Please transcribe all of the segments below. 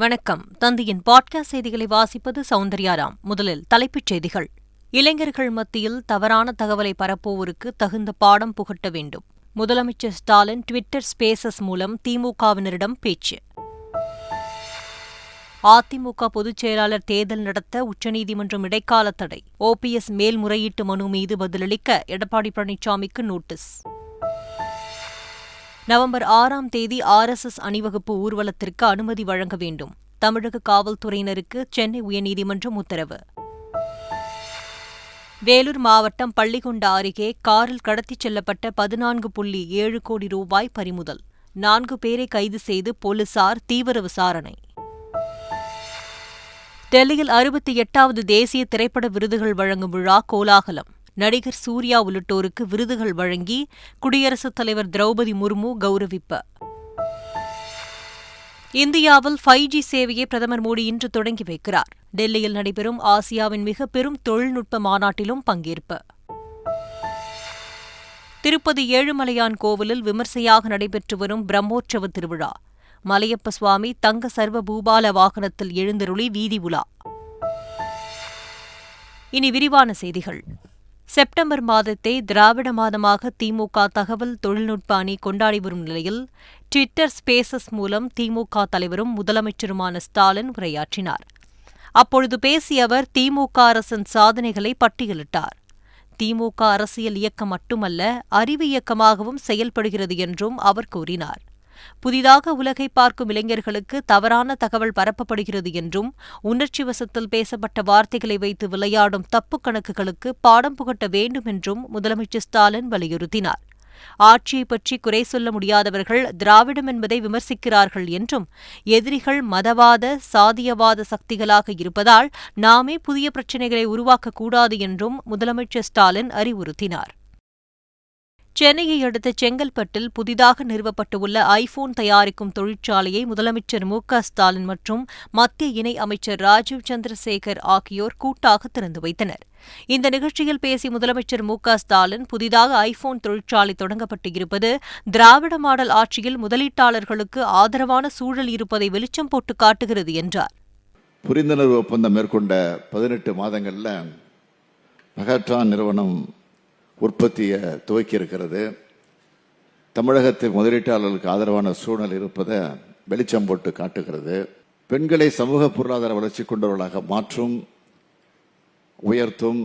வணக்கம். தந்தையின் பாட்காஸ்ட் செய்திகளை வாசிப்பது சௌந்தர்யாராம். முதலில் தலைப்புச் செய்திகள். இளைஞர்கள் மத்தியில் தவறான தகவலை பரப்புவோருக்கு தகுந்த பாடம் புகட்ட வேண்டும். முதலமைச்சர் ஸ்டாலின் ட்விட்டர் ஸ்பேசஸ் மூலம் திமுகவினரிடம் பேச்சு. அதிமுக பொதுச் செயலாளர் தேர்தல் நடத்த உச்சநீதிமன்றம் இடைக்கால தடை. ஓபிஎஸ் மேல்முறையீட்டு மனு மீது பதிலளிக்க எடப்பாடி பழனிசாமிக்கு நோட்டீஸ். நவம்பர் ஆறாம் தேதி ஆர் எஸ் எஸ் அணிவகுப்பு ஊர்வலத்திற்கு அனுமதி வழங்க வேண்டும். தமிழக காவல்துறையினருக்கு சென்னை உயர்நீதிமன்றம் உத்தரவு. வேலூர் மாவட்டம் பள்ளிகொண்டா அருகே காரில் கடத்திச் செல்லப்பட்ட பதினான்கு புள்ளி ஏழு கோடி ரூபாய் பறிமுதல். நான்கு பேரை கைது செய்து போலீசார் தீவிர விசாரணை. டெல்லியில் அறுபத்தி எட்டாவது தேசிய திரைப்பட விருதுகள் வழங்கும் விழா கோலாகலம். நடிகர் சூர்யா உள்ளிட்டோருக்கு விருதுகள் வழங்கி குடியரசுத் தலைவர் திரௌபதி முர்மு கௌரவிப்பு. இந்தியாவில் ஃபைவ் ஜி சேவையை பிரதமர் மோடி இன்று தொடங்கி வைக்கிறார். டெல்லியில் நடைபெறும் ஆசியாவின் மிக பெரும் தொழில்நுட்ப மாநாட்டிலும் பங்கேற்பு. திருப்பதி ஏழுமலையான் கோவிலில் விமர்சையாக நடைபெற்று வரும் பிரம்மோற்சவ திருவிழா. மலையப்ப சுவாமி தங்க சர்வ பூபால வாகனத்தில் எழுந்தருளி வீதி உலா. இனி விரிவான செய்திகள். செப்டம்பர் மாதத்தை திராவிட மாதமாக திமுக தகவல் தொழில்நுட்ப அணி கொண்டாடி வரும் நிலையில் ட்விட்டர் ஸ்பேசஸ் மூலம் திமுக தலைவரும் முதலமைச்சருமான ஸ்டாலின் உரையாற்றினார். அப்பொழுது பேசிய அவர் திமுக அரசின் சாதனைகளை பட்டியலிட்டார். திமுக அரசியல் இயக்கம் மட்டுமல்ல அறிவு இயக்கமாகவும் செயல்படுகிறது என்றும் அவர் கூறினார். புதிதாக உலகை பார்க்கும் இளைஞர்களுக்கு தவறான தகவல் பரப்பப்படுகிறது என்றும் உணர்ச்சி வசத்தில் பேசப்பட்ட வார்த்தைகளை வைத்து விளையாடும் தப்பு கணக்குகளுக்கு பாடம் புகட்ட வேண்டும் என்றும் முதலமைச்சர் ஸ்டாலின் வலியுறுத்தினார். ஆட்சியை பற்றி குறை சொல்ல முடியாதவர்கள் திராவிடம் என்பதை விமர்சிக்கிறார்கள் என்றும் எதிரிகள் மதவாத சாதியவாத சக்திகளாக இருப்பதால் நாமே புதிய பிரச்சினைகளை உருவாக்கக்கூடாது என்றும் முதலமைச்சர் ஸ்டாலின் அறிவுறுத்தினார். சென்னையை அடுத்த செங்கல்பட்டில் புதிதாக நிறுவப்பட்டுள்ள ஐபோன் தயாரிக்கும் தொழிற்சாலையை முதலமைச்சர் மு ஸ்டாலின் மற்றும் மத்திய இணை அமைச்சர் ராஜீவ் சந்திரசேகர் ஆகியோர் கூட்டாக திறந்து வைத்தனர். இந்த நிகழ்ச்சியில் பேசிய முதலமைச்சர் மு ஸ்டாலின் புதிதாக ஐபோன் தொழிற்சாலை தொடங்கப்பட்டு இருப்பது திராவிட மாடல் ஆட்சியில் முதலீட்டாளர்களுக்கு ஆதரவான சூழல் இருப்பதை வெளிச்சம் போட்டு காட்டுகிறது என்றார். புரிந்துணர்வு ஒப்பந்தம் மேற்கொண்ட பதினெட்டு மாதங்களில் மெகாட்ரான் நிறுவனம் உற்பத்தியை துவக்கி இருக்கிறது. தமிழகத்தில் முதலீட்டாளர்களுக்கு ஆதரவான சூழல் இருப்பதை வெளிச்சம் போட்டு காட்டுகிறது. பெண்களை சமூக பொருளாதார வளர்ச்சி கொண்டவர்களாக மாற்றும் உயர்த்தும்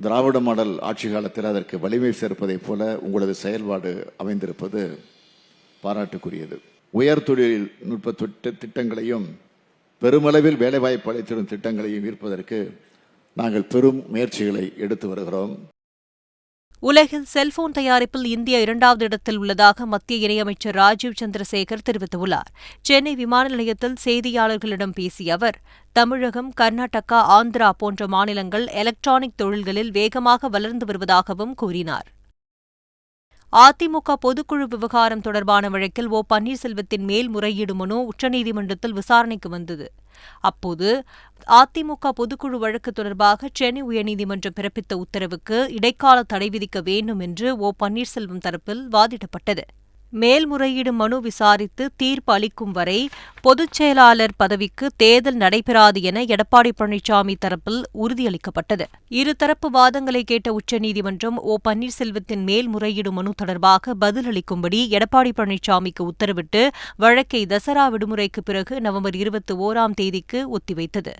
திராவிட மாடல் ஆட்சி காலத்தில் அதற்கு வலிமை சேர்ப்பதைப் போல உங்களது செயல்பாடு அமைந்திருப்பது பாராட்டுக்குரியது. உயர் தொழில்நுட்ப திட்டங்களையும் பெருமளவில் வேலைவாய்ப்பு அளித்திடும் திட்டங்களையும் ஈர்ப்பதற்கு நாங்கள் பெரும் முயற்சிகளை எடுத்து வருகிறோம். உலகில் செல்போன் தயாரிப்பில் இந்தியா இரண்டாவது இடத்தில் உள்ளதாக மத்திய இணையமைச்சர் ராஜீவ் சந்திரசேகர் தெரிவித்துள்ளார். சென்னை விமான நிலையத்தில் செய்தியாளர்களிடம் பேசிய அவர் தமிழகம் கர்நாடகா ஆந்திரா போன்ற மாநிலங்கள் எலக்ட்ரானிக் தொழில்களில் வேகமாக வளர்ந்து வருவதாகவும் கூறினார். அதிமுக பொதுக்குழு விவகாரம் தொடர்பான வழக்கில் ஓ. பன்னீர்செல்வத்தின் மேல்முறையீடு மனு உச்சநீதிமன்றத்தில் விசாரணைக்கு வந்தது. அப்போது அதிமுக பொதுக்குழு வழக்கு தொடர்பாக சென்னை உயர்நீதிமன்றம் பிறப்பித்த உத்தரவுக்கு இடைக்கால தடை விதிக்க வேண்டும் என்று ஓ. பன்னீர்செல்வம் தரப்பில் வாதிடப்பட்டது. மேல்முறையீடு மனு விசாரித்து தீர்ப்பு அளிக்கும் வரை பொதுச் செயலாளர் பதவிக்கு தேர்தல் நடைபெறாது என எடப்பாடி பழனிசாமி தரப்பில் உறுதியளிக்கப்பட்டது. இருதரப்பு வாதங்களை கேட்ட உச்சநீதிமன்றம் ஓ பன்னீர்செல்வத்தின் மேல்முறையீடு மனு தொடர்பாக பதிலளிக்கும்படி எடப்பாடி பழனிசாமிக்கு உத்தரவிட்டு வழக்கை தசரா விடுமுறைக்கு பிறகு நவம்பர் இருபத்தி ஓராம் தேதிக்கு ஒத்திவைத்தது.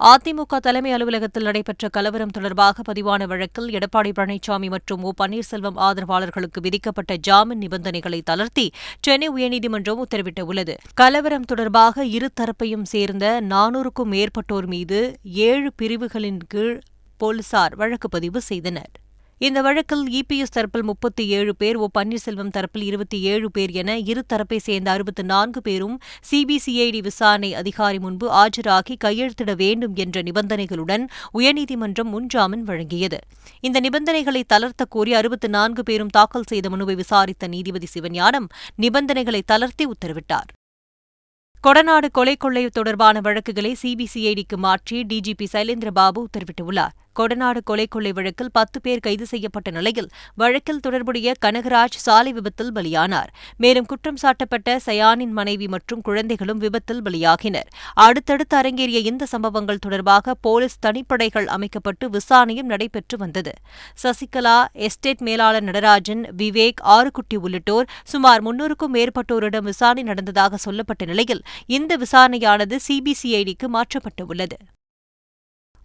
அதிமுக தலைமை அலுவலகத்தில் நடைபெற்ற கலவரம் தொடர்பாக பதிவான வழக்கில் எடப்பாடி பழனிசாமி மற்றும் ஓ பன்னீர்செல்வம் ஆதரவாளர்களுக்கு விதிக்கப்பட்ட ஜாமீன் நிபந்தனைகளை தளர்த்தி சென்னை உயர்நீதிமன்றம் உத்தரவிட்டுள்ளது. கலவரம் தொடர்பாக இருதரப்பையும் சேர்ந்த நானூறுக்கும் மேற்பட்டோர் மீது ஏழு பிரிவுகளின் கீழ் போலீசார் வழக்கு பதிவு செய்தனர். இந்த வழக்கில் இபிஎஸ் தரப்பில் முப்பத்தி ஏழு பேர் ஓ பன்னீர்செல்வம் தரப்பில் இருபத்தி ஏழு பேர் என இரு தரப்பை சேர்ந்த அறுபத்தி நான்கு பேரும் சிபிசிஐடி விசாரணை அதிகாரி முன்பு ஆஜராகி கையெழுத்திட வேண்டும் என்ற நிபந்தனைகளுடன் உயர்நீதிமன்றம் முன்ஜாமீன் வழங்கியது. இந்த நிபந்தனைகளை தளர்த்த கோரி அறுபத்தி நான்கு பேரும் தாக்கல் செய்த மனுவை விசாரித்த நீதிபதி சிவஞானம் நிபந்தனைகளை தளர்த்தி உத்தரவிட்டார். கொடநாடு கொலை கொள்ளை தொடர்பான வழக்குகளை சிபிசிஐடிக்கு மாற்றி டிஜிபி சைலேந்திரபாபு உத்தரவிட்டுள்ளார். கொடநாடு கொலை கொள்ளை வழக்கில் பத்து பேர் கைது செய்யப்பட்ட நிலையில் வழக்கில் தொடர்புடைய கனகராஜ் சாலை விபத்தில் பலியானார். மேலும் குற்றம் சாட்டப்பட்ட சயானின் மனைவி மற்றும் குழந்தைகளும் விபத்தில் பலியாகினர். அடுத்தடுத்து அரங்கேறிய இந்த சம்பவங்கள் தொடர்பாக போலீஸ் தனிப்படைகள் அமைக்கப்பட்டு விசாரணையும் நடைபெற்று வந்தது. சசிகலா எஸ்டேட் மேலாளர் நடராஜன் விவேக் ஆறுகுட்டி உள்ளிட்டோர் சுமார் முன்னூறுக்கும் மேற்பட்டோரிடம் விசாரணை நடந்ததாக சொல்லப்பட்ட நிலையில் இந்த விசாரணையானது சிபிசிஐடிக்கு மாற்றப்பட்டுள்ளது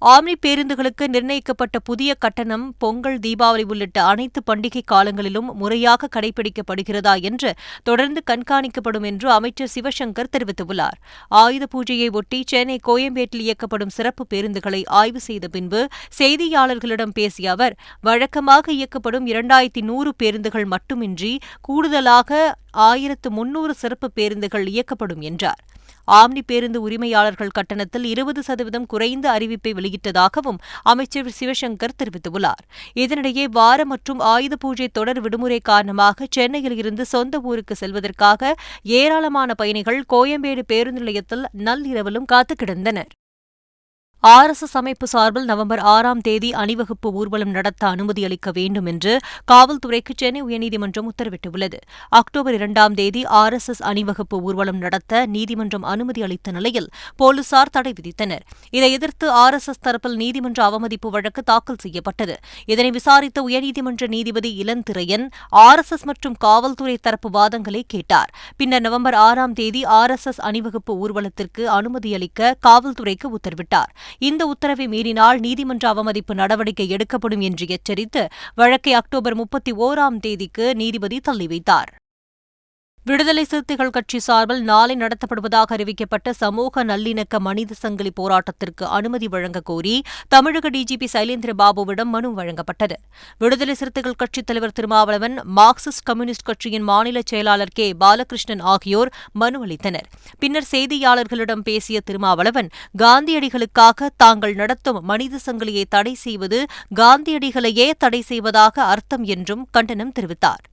ஆம்னி பேருந்துகளுக்கு நிர்ணயிக்கப்பட்ட புதிய கட்டணம் பொங்கல் தீபாவளி உள்ளிட்ட அனைத்து பண்டிகை காலங்களிலும் முறையாக கடைபிடிக்கப்படுகிறதா என்று தொடர்ந்து கண்காணிக்கப்படும் என்று அமைச்சர் சிவசங்கர் தெரிவித்துள்ளார். ஆயுத பூஜையை ஒட்டி சென்னை கோயம்பேட்டில் இயக்கப்படும் சிறப்பு பேருந்துகளை ஆய்வு செய்த பின்பு செய்தியாளர்களிடம் பேசிய அவர் வழக்கமாக இயக்கப்படும் இரண்டாயிரத்தி நூறு பேருந்துகள் மட்டுமின்றி கூடுதலாக ஆயிரத்து முன்னூறு சிறப்பு பேருந்துகள் இயக்கப்படும் என்றார். ஆம்னி பேருந்து உரிமையாளர்கள் கட்டணத்தில் இருபது சதவீதம் குறைந்த அறிவிப்பை வெளியிட்டதாகவும் அமைச்சர் சிவசங்கர் தெரிவித்துள்ளார். இதனிடையே வார மற்றும் ஆயுத பூஜை தொடர் விடுமுறை காரணமாக சென்னையில் இருந்து சொந்த ஊருக்கு செல்வதற்காக ஏராளமான பயணிகள் கோயம்பேடு பேருந்து நிலையத்தில் நள்ளிரவிலும் காத்து கிடந்தனர். ஆர்எஸ்எஸ் அமைப்பு சார்பில் நவம்பர் ஆறாம் தேதி அணிவகுப்பு ஊர்வலம் நடத்த அனுமதி அளிக்க வேண்டும் என்று காவல்துறைக்கு சென்னை உயர்நீதிமன்றம் உத்தரவிட்டுள்ளது. அக்டோபர் இரண்டாம் தேதி ஆர்எஸ்எஸ் அணிவகுப்பு ஊர்வலம் நடத்த நீதிமன்றம் அனுமதி அளித்த நிலையில் போலீசார் தடை விதித்தனர். இதை எதிர்த்து ஆர்எஸ்எஸ் தரப்பில் நீதிமன்ற அவமதிப்பு வழக்கு தாக்கல் செய்யப்பட்டது. இதனை விசாரித்த உயர்நீதிமன்ற நீதிபதி இளந்திரையன் ஆர்எஸ்எஸ் மற்றும் காவல்துறை தரப்பு வாதங்களை கேட்டார். பின்னர் நவம்பர் ஆறாம் தேதி ஆர்எஸ்எஸ் அணிவகுப்பு ஊர்வலத்திற்கு அனுமதி அளிக்க காவல்துறைக்கு உத்தரவிட்டார். இந்த உத்தரவை மீறினால் நீதிமன்ற அவமதிப்பு நடவடிக்கை எடுக்கப்படும் என்று எச்சரித்து வழக்கை அக்டோபர் முப்பத்தி ஓராம் தேதிக்கு நீதிபதி தள்ளி வைத்தார். விடுதலை சிறுத்தைகள் கட்சி சார்பில் நாளை நடத்தப்படுவதாக அறிவிக்கப்பட்ட சமூக நல்லிணக்க மனித சங்கிலி போராட்டத்திற்கு அனுமதி வழங்க கோரி தமிழக டிஜிபி சைலேந்திர பாபுவிடம் மனு வழங்கப்பட்டது. விடுதலை சிறுத்தைகள் கட்சித் தலைவர் திருமாவளவன் மார்க்சிஸ்ட் கம்யூனிஸ்ட் கட்சியின் மாநில செயலாளர் கே. பாலகிருஷ்ணன் ஆகியோர் மனு அளித்தனர். பின்னர் செய்தியாளர்களிடம் பேசிய திருமாவளவன் காந்தியடிகளுக்காக தாங்கள் நடத்தும் மனித சங்கிலியை தடை செய்வது காந்தியடிகளையே தடை செய்வதாக அர்த்தம் என்றும் கண்டனம் தெரிவித்தார்.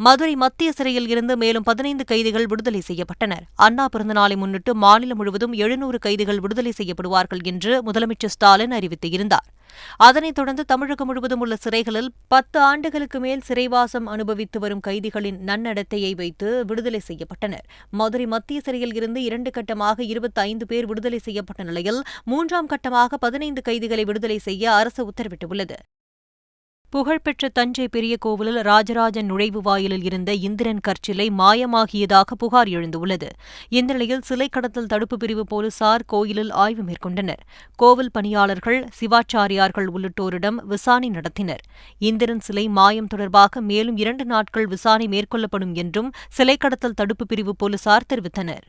மதுரை மத்திய சிறையில் இருந்து மேலும் பதினைந்து கைதிகள் விடுதலை செய்யப்பட்டனர். அண்ணா பிறந்தநாளை முன்னிட்டு மாநிலம் முழுவதும் எழுநூறு கைதிகள் விடுதலை செய்யப்படுவார்கள் என்று முதலமைச்சர் ஸ்டாலின் அறிவித்திருந்தார். அதனைத் தொடர்ந்து தமிழகம் முழுவதும் உள்ள சிறைகளில் பத்து ஆண்டுகளுக்கு மேல் சிறைவாசம் அனுபவித்து வரும் கைதிகளின் நன்னடத்தையை வைத்து விடுதலை செய்யப்பட்டனர். மதுரை மத்திய சிறையில் இருந்து இரண்டு கட்டமாக இருபத்தி ஐந்து பேர் விடுதலை செய்யப்பட்ட நிலையில் மூன்றாம் கட்டமாக பதினைந்து கைதிகளை விடுதலை செய்ய அரசு உத்தரவிட்டுள்ளது. புகழ்பெற்ற தஞ்சை பெரிய கோவிலில் ராஜராஜன் நுழைவு வாயிலில் இருந்த இந்திரன் கற்சிலை மாயமாகியதாக புகார் எழுந்துள்ளது. இந்த நிலையில் சிலை கடத்தல் தடுப்பு பிரிவு போலீசார் கோயிலில் ஆய்வு மேற்கொண்டனர். கோவில் பணியாளர்கள் சிவாச்சாரியார்கள் உள்ளிட்டோரிடம் விசாரணை நடத்தினர். இந்திரன் சிலை மாயம் தொடர்பாக மேலும் இரண்டு நாட்கள் விசாரணை மேற்கொள்ளப்படும் என்றும் சிலை கடத்தல் தடுப்பு பிரிவு போலீசார் தெரிவித்தனர்.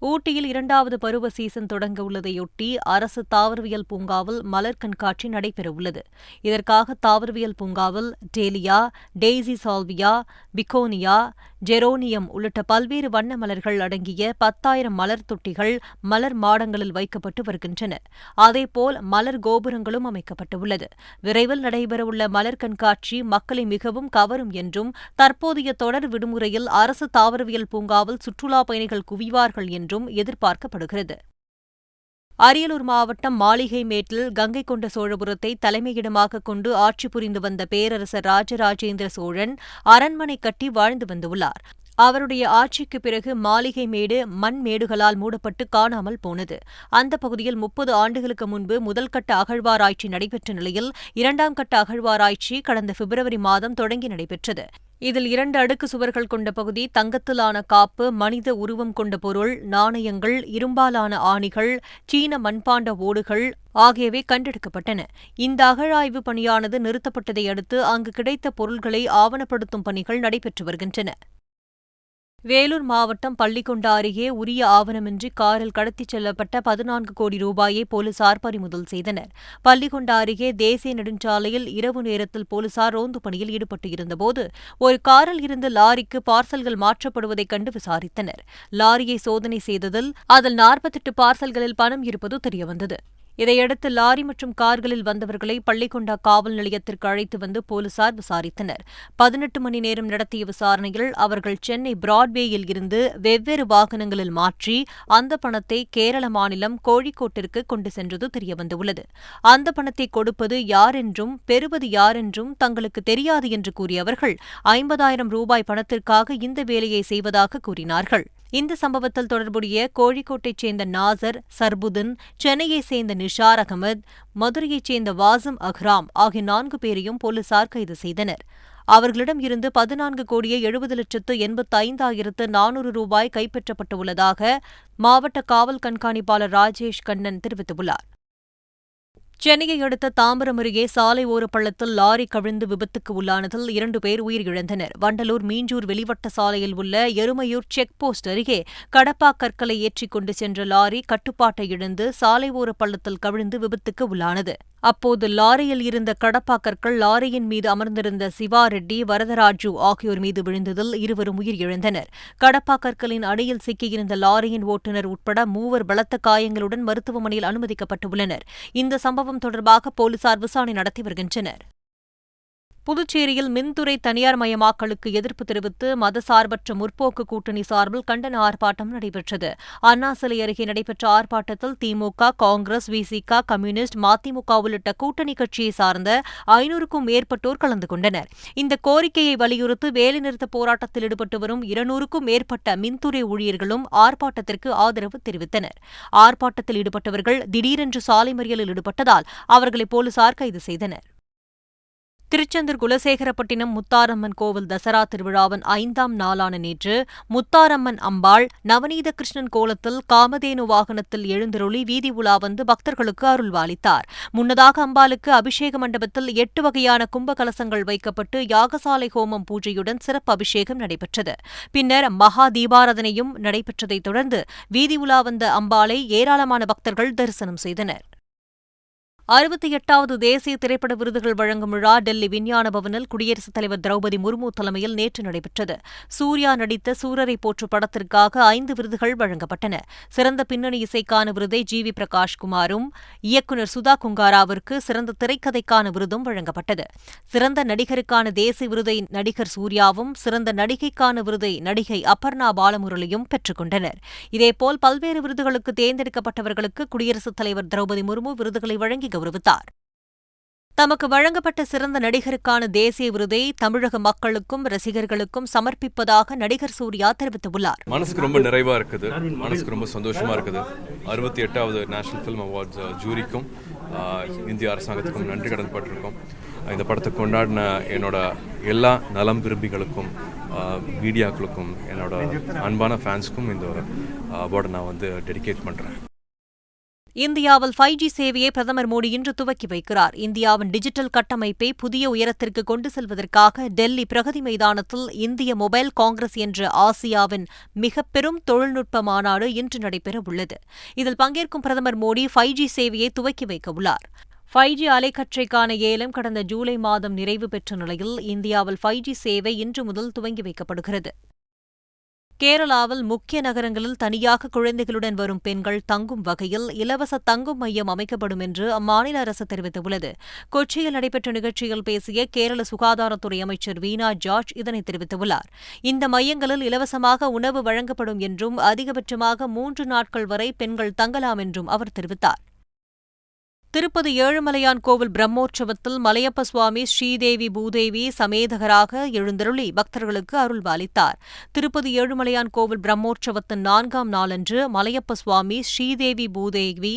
ஊட்டியில் இரண்டாவது பருவ சீசன் தொடங்க உள்ளதையொட்டி அரசு தாவரவியல் பூங்காவில் மலர் கண்காட்சி நடைபெறவுள்ளது. இதற்காக தாவரவியல் பூங்காவில் dahlia daisy salvia begonia geranium உள்ளிட்ட பல்வேறு வண்ண மலர்கள் அடங்கிய பத்தாயிரம் மலர் தொட்டிகள் மலர் மாடங்களில் வைக்கப்பட்டு வருகின்றன. அதேபோல் மலர் கோபுரங்களும் அமைக்கப்பட்டுள்ளது. விரைவில் நடைபெறவுள்ள மலர் கண்காட்சி மக்களை மிகவும் கவரும் என்றும் தற்போதைய தொடர் விடுமுறையில் அரசு தாவரவியல் பூங்காவில் சுற்றுலாப் பயணிகள் குவிவார்கள் என்றும் எதிர்பார்க்கப்படுகிறது. அரியலூர் மாவட்டம் மாளிகைமேட்டில் கங்கை கொண்ட சோழபுரத்தை தலைமையிடமாக கொண்டு ஆட்சி புரிந்து வந்த பேரரசர் ராஜராஜேந்திர சோழன் அரண்மனை கட்டி வாழ்ந்து வந்துள்ளார். அவருடைய ஆட்சிக்கு பிறகு மாளிகை மேடு மண் மேடுகளால் மூடப்பட்டு காணாமல் போனது. அந்த பகுதியில் முப்பது ஆண்டுகளுக்கு முன்பு முதல் கட்ட அகழ்வாராய்ச்சி நடைபெற்ற நிலையில் இரண்டாம் கட்ட அகழ்வாராய்ச்சி கடந்த பிப்ரவரி மாதம் தொடங்கி நடைபெற்றது. இதில் இரண்டு அடுக்கு சுவர்கள் கொண்ட பகுதி தங்கத்திலான காப்பு மனித உருவம் கொண்ட பொருள் நாணயங்கள் இரும்பாலான ஆணிகள் சீன மண்பாண்ட ஓடுகள் ஆகியவை கண்டெடுக்கப்பட்டன. இந்த அகழாய்வு பணியானது நிறுத்தப்பட்டதை அடுத்து அங்கு கிடைத்த பொருள்களை ஆவணப்படுத்தும் பணிகள் நடைபெற்று வருகின்றன. வேலூர் மாவட்டம் பள்ளிக்கொண்டா அருகே உரிய ஆவணமின்றி காரில் கடத்திச் செல்லப்பட்ட பதினான்கு கோடி ரூபாயை போலீசார் பறிமுதல் செய்தனர். பள்ளிக்கொண்டா அருகே தேசிய நெடுஞ்சாலையில் இரவு நேரத்தில் போலீசார் ரோந்து பணியில் ஈடுபட்டு இருந்தபோது ஒரு காரில் இருந்து லாரிக்கு பார்சல்கள் மாற்றப்படுவதைக் கண்டு விசாரித்தனர். லாரியை சோதனை செய்ததில் அதில் நாற்பத்தெட்டு பார்சல்களில் பணம் இருப்பது தெரியவந்தது. இதையடுத்து லாரி மற்றும் கார்களில் வந்தவர்களை பள்ளிக்கொண்டா காவல் நிலையத்திற்கு அழைத்து வந்து போலீசார் விசாரித்தனர். பதினெட்டு மணி நேரம் நடத்திய விசாரணையில் அவர்கள் சென்னை பிராட்வேயில் இருந்து வெவ்வேறு வாகனங்களில் மாற்றி அந்த பணத்தை கேரள மாநிலம் கோழிக்கோட்டிற்கு கொண்டு சென்றது தெரியவந்துள்ளது. அந்த பணத்தை கொடுப்பது யார் என்றும் பெறுவது யார் என்றும் தங்களுக்கு தெரியாது என்று கூறிய அவர்கள் ஐம்பதாயிரம் ரூபாய் பணத்திற்காக இந்த வேலையை செய்வதாக கூறினார்கள். இந்த சம்பவத்தில் தொடர்புடைய கோழிக்கோட்டைச் சேர்ந்த நாசர் சர்புதீன் சென்னையைச் சேர்ந்த நிஷார் அகமது மதுரையைச் சேர்ந்த வாசிம் அஹ்ராம் ஆகிய நான்கு பேரையும் போலீசார் கைது செய்தனர். அவர்களிடம் இருந்து பதினான்கு கோடியே எழுபது லட்சத்து எண்பத்தி ஐந்தாயிரத்து நானூறு ரூபாய் கைப்பற்றப்பட்டுள்ளதாக மாவட்ட காவல் கண்காணிப்பாளர் ராஜேஷ் கண்ணன் தெரிவித்துள்ளார். சென்னையை அடுத்த தாம்பரம் அருகே சாலை ஓர பள்ளத்தில் லாரி கவிழ்ந்து விபத்துக்கு உள்ளானதில் இரண்டு பேர் உயிரிழந்தனர். வண்டலூர் மீஞ்சூர் வெளிவட்ட சாலையில் உள்ள எருமையூர் செக் போஸ்ட் அருகே கடப்பா கற்களை ஏற்றிக் கொண்டு சென்ற லாரி கட்டுப்பாட்டை இழந்து சாலை ஓர பள்ளத்தில் கவிழ்ந்து விபத்துக்கு உள்ளானது. அப்போது லாரியில் இருந்த கடப்பாக்கற்கள் லாரியின் மீது அமர்ந்திருந்த சிவா ரெட்டி வரதராஜு ஆகியோர் மீது விழுந்ததில் இருவரும் உயிரிழந்தனர். கடப்பாக்கற்களின் அடியில் சிக்கியிருந்த லாரியின் ஓட்டுநர் உட்பட மூவர் பலத்த காயங்களுடன் மருத்துவமனையில் அனுமதிக்கப்பட்டுள்ளனர். இந்த சம்பவம் தொடர்பாக போலீசார் விசாரணை நடத்தி வருகின்றனர். புதுச்சேரியில் மின்துறை தனியார் மயமாக்கலுக்கு எதிர்ப்பு தெரிவித்து மதசார்பற்ற முற்போக்கு கூட்டணி சார்பில் கண்டன ஆர்ப்பாட்டம் நடைபெற்றது. அண்ணா சிலை அருகே நடைபெற்ற ஆர்ப்பாட்டத்தில் திமுக காங்கிரஸ் விசிக கம்யூனிஸ்ட் மதிமுக உள்ளிட்ட கூட்டணி கட்சியை சார்ந்த ஐநூறுக்கும் மேற்பட்டோர் கலந்து கொண்டனர். இந்த கோரிக்கையை வலியுறுத்தி வேலைநிறுத்த போராட்டத்தில் ஈடுபட்டு வரும் இருநூறுக்கும் மேற்பட்ட மின்துறை ஊழியர்களும் ஆர்ப்பாட்டத்திற்கு ஆதரவு தெரிவித்தனர். ஆர்ப்பாட்டத்தில் ஈடுபட்டவர்கள் திடீரென்று சாலை மறியலில் ஈடுபட்டதால் அவர்களை போலீசார் கைது செய்தனர். திருச்செந்தூர் குலசேகரப்பட்டினம் முத்தாரம்மன் கோவில் தசரா திருவிழாவின் ஐந்தாம் நாளான நேற்று முத்தாரம்மன் அம்பாள் நவநீத கிருஷ்ணன் கோலத்தில் காமதேனு வாகனத்தில் எழுந்தருளி வீதி உலா வந்து பக்தர்களுக்கு அருள்வாளித்தார். முன்னதாக அம்பாளுக்கு அபிஷேக மண்டபத்தில் எட்டு வகையான கும்ப கலசங்கள் வைக்கப்பட்டு யாகசாலை ஹோமம் பூஜையுடன் சிறப்பு அபிஷேகம் நடைபெற்றது. பின்னர் மகா தீபாராதனையும் நடைபெற்றதைத் தொடர்ந்து வீதி உலா வந்த அம்பாளை ஏராளமான பக்தர்கள் தரிசனம் செய்தனர். அறுபத்தி எட்டாவது தேசிய திரைப்பட விருதுகள் வழங்கும் விழா டெல்லி விஞ்ஞான பவனில் குடியரசுத் தலைவர் திரௌபதி முர்மு தலைமையில் நேற்று நடைபெற்றது. சூர்யா நடித்த சூரரை போற்று படத்திற்காக ஐந்து விருதுகள் வழங்கப்பட்டன. சிறந்த பின்னணி இசைக்கான விருதை ஜி வி பிரகாஷ்குமாரும் இயக்குநர் சுதா குங்காராவிற்கு சிறந்த திரைக்கதைக்கான விருதும் வழங்கப்பட்டது. சிறந்த நடிகருக்கான தேசிய விருதை நடிகர் சூர்யாவும் சிறந்த நடிகைக்கான விருதை நடிகை அபர்ணா பாலமுரளியும் பெற்றுக் கொண்டனர். இதேபோல் பல்வேறு விருதுகளுக்கு தேர்ந்தெடுக்கப்பட்டவர்களுக்கு குடியரசுத் தலைவர் திரௌபதி முர்மு விருதுகளை வழங்கி கௌரவித்தார் தமக்கு வழங்கப்பட்ட சிறந்த நடிகருக்கான தேசிய விருதை தமிழக மக்களுக்கும் ரசிகர்களுக்கும் சமர்ப்பிப்பதாக நடிகர் சூர்யா தெரிவித்துள்ளார். மனசுக்கு ரொம்ப நிறைவா இருக்குது. மனசுக்கு ரொம்ப சந்தோஷமா இருக்குது. அறுபத்தி எட்டாவது நேஷனல் ஃபிலிம் அவார்ட்ஸ் ஜூரிக்கும் இந்திய அரசாங்கத்துக்கும் நன்றி கடன் பட்டிருக்கோம். இந்த படத்தை கொண்டாடின என்னோட எல்லா நலம் விரும்பிகளுக்கும் மீடியாக்களுக்கும் என்னோட அன்பான ஃபேன்ஸ்க்கும் இந்த அவார்டை நான் வந்து டெடிகேட் பண்ணுறேன் இந்தியாவில் ஃபைவ் ஜி சேவையை பிரதமர் மோடி இன்று துவக்கி வைக்கிறார். இந்தியாவின் டிஜிட்டல் கட்டமைப்பை புதிய உயரத்திற்கு கொண்டு செல்வதற்காக டெல்லி பிரகதி மைதானத்தில் இந்திய மொபைல் காங்கிரஸ் என்ற ஆசியாவின் மிக பெரும் தொழில்நுட்ப மாநாடு இன்று நடைபெற உள்ளது இதில் பங்கேற்கும் பிரதமர் மோடி ஃபைவ் ஜி சேவையை துவக்கி வைக்க உள்ளார். ஃபைவ் ஜி அலைக்கற்றைக்கான ஏலம் கடந்த ஜூலை மாதம் நிறைவு பெற்ற நிலையில் இந்தியாவில் ஃபைவ் ஜி சேவை இன்று முதல் துவங்கி வைக்கப்படுகிறது. கேரளாவில் முக்கிய நகரங்களில் தனியாக குழந்தைகளுடன் வரும் பெண்கள் தங்கும் வகையில் இலவச தங்கும் மையம் அமைக்கப்படும் என்று அம்மாநில அரசு தெரிவித்துள்ளது. கொச்சியில் நடைபெற்ற நிகழ்ச்சியில் பேசிய கேரள சுகாதாரத்துறை அமைச்சர் வீணா ஜார்ஜ் இதனை தெரிவித்துள்ளார். இந்த மையங்களில் இலவசமாக உணவு வழங்கப்படும் என்றும் அதிகபட்சமாக மூன்று நாட்கள் வரை பெண்கள் தங்கலாம் என்றும் அவர் தெரிவித்தார். திருப்பதி ஏழுமலையான் கோவில் பிரம்மோற்சவத்தில் மலையப்ப சுவாமி ஸ்ரீதேவி பூதேவி சமேதகராக எழுந்தருளி பக்தர்களுக்கு அருள்பாலித்தார் திருப்பதி ஏழுமலையான் கோவில் பிரம்மோற்சவத்தின் நான்காம் நாளன்று மலையப்ப சுவாமி ஸ்ரீதேவி பூதேவி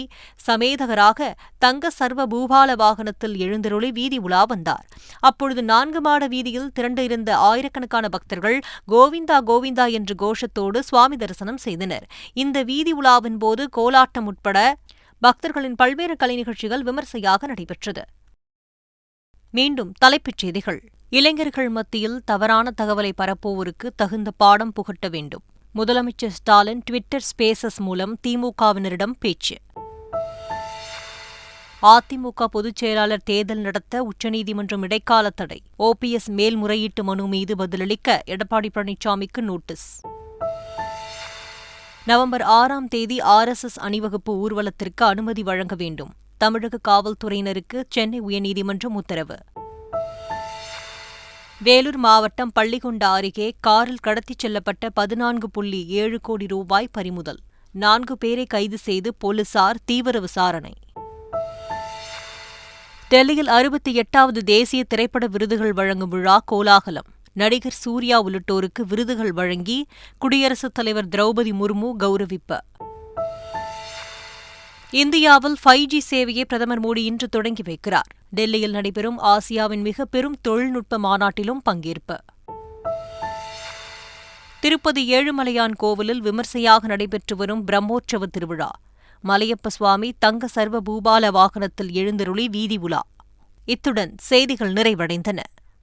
சமேதகராக தங்க சர்வ பூபால வாகனத்தில் எழுந்தருளி வீதி உலா வந்தார். அப்பொழுது நான்கு மாட வீதியில் திரண்டிருந்த ஆயிரக்கணக்கான பக்தர்கள் கோவிந்தா கோவிந்தா என்று கோஷத்தோடு சுவாமி தரிசனம் செய்தனர். இந்த வீதி உலாவின் போது கோலாட்டம் உட்பட பக்தர்களின் பல்வேறு கலை நிகழ்ச்சிகள் விமர்சையாக நடைபெற்றது. மீண்டும் தலைப்புச் செய்திகள். இளைஞர்கள் மத்தியில் தவறான தகவலை பரப்புவோருக்கு தகுந்த பாடம் புகட்ட வேண்டும். முதலமைச்சர் ஸ்டாலின் ட்விட்டர் ஸ்பேசஸ் மூலம் திமுகவினரிடம் பேச்சு. அதிமுக பொதுச் செயலாளர் தேர்தல் நடத்த உச்சநீதிமன்றம் இடைக்கால தடை. ஓபிஎஸ் மேல்முறையீட்டு மனு மீது பதிலளிக்க எடப்பாடி பழனிசாமிக்கு நோட்டீஸ். நவம்பர் ஆறாம் தேதி ஆர்எஸ்எஸ் அணிவகுப்பு ஊர்வலத்திற்கு அனுமதி வழங்க வேண்டும். தமிழக காவல்துறையினருக்கு சென்னை உயர்நீதிமன்றம் உத்தரவு. வேலூர் மாவட்டம் பள்ளிகொண்டா அருகே காரில் கடத்திச் செல்லப்பட்ட பதினான்கு புள்ளி ஏழு கோடி ரூபாய் பறிமுதல். நான்கு பேரை கைது செய்து போலீசார் தீவிர விசாரணை. டெல்லியில் அறுபத்தி எட்டாவது தேசிய திரைப்பட விருதுகள் வழங்கும் விழா கோலாகலம். நடிகர் சூர்யா உள்ளிட்டோருக்கு விருதுகள் வழங்கி குடியரசுத் தலைவர் திரௌபதி முர்மு கௌரவிப்பு. இந்தியாவில் ஃபைவ் ஜி சேவையை பிரதமர் மோடி இன்று தொடங்கி வைக்கிறார். டெல்லியில் நடைபெறும் ஆசியாவின் மிக பெரும் தொழில்நுட்ப மாநாட்டிலும் பங்கேற்பு. திருப்பதி ஏழுமலையான் கோவிலில் விமர்சையாக நடைபெற்று வரும் பிரம்மோற்சவ திருவிழா. மலையப்ப சுவாமி தங்க சர்வ பூபால வாகனத்தில் எழுந்தருளி வீதி உலா. இத்துடன் செய்திகள் நிறைவடைந்தன.